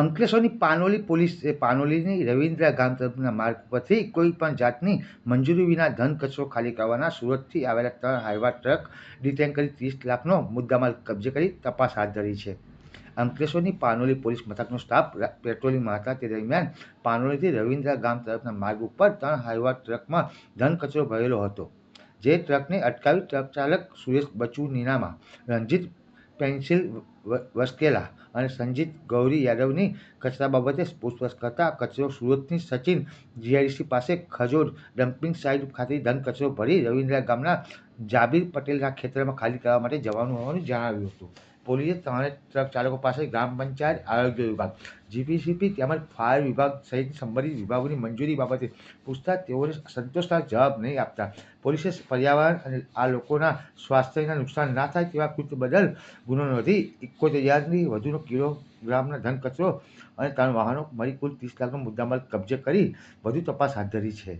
અંકલેશ્વરની પાનોલી પોલીસે પાનોલીની રવિન્દ્ર ગામ તરફના માર્ગ પરથી કોઈ પણ જાતની મંજૂરી વિના ધન કચરો ખાલી કરવાના સુરતથી આવેલા ત્રણ હાઇવા ટ્રક ડિટેન કરી ત્રીસ લાખનો મુદ્દામાલ કબજે કરી તપાસ હાથ ધરી છે. અંકલેશ્વરની પાનોલી પોલીસ મથકનો સ્ટાફ પેટ્રોલિંગમાં હતા તે દરમિયાન પાનોલીથી રવિન્દ્ર ગામ તરફના માર્ગ ઉપર ત્રણ હાઇવા ટ્રકમાં ધન કચરો ભરેલો હતો. જે ટ્રકને અટકાવી ટ્રક ચાલક સુરેશ બચુ નીનામા રણજીત પેન્સિલ વસ્કેલા અને સંજીત ગૌરી યાદવની કચરા બાબતે પૂછપરછ કરતા કચરો સુરતની સચિન જીઆઈડીસી પાસે ખજોર ડમ્પિંગ સાઇટ ખાતે ધન કચરો ભરી રવિન્દ્ર ગામના જાબીર પટેલના ખેતરમાં ખાલી કરવા માટે જવાનું હોવાનું જણાવ્યું હતું. પોલીસે ત્રણે ટ્રક ચાલકો પાસે ગ્રામ પંચાયત આરોગ્ય વિભાગ જીપીસીપી તેમજ ફાયર વિભાગ સહિત સંબંધિત વિભાગોની મંજૂરી બાબતે પૂછતા તેઓને સંતોષકારક જવાબ નહીં આપતા. પોલીસે પર્યાવરણ અને આ લોકોના સ્વાસ્થ્યના નુકસાન ના થાય તેવા કૃત્ય બદલ ગુનો નોંધી ઇકોતેર હજારની વધુનો કિલોગ્રામના ધન કચરો અને ત્રણ વાહનો મળી કુલ ત્રીસ લાખનો મુદ્દામાલ કબજે કરી વધુ તપાસ હાથ ધરી છે.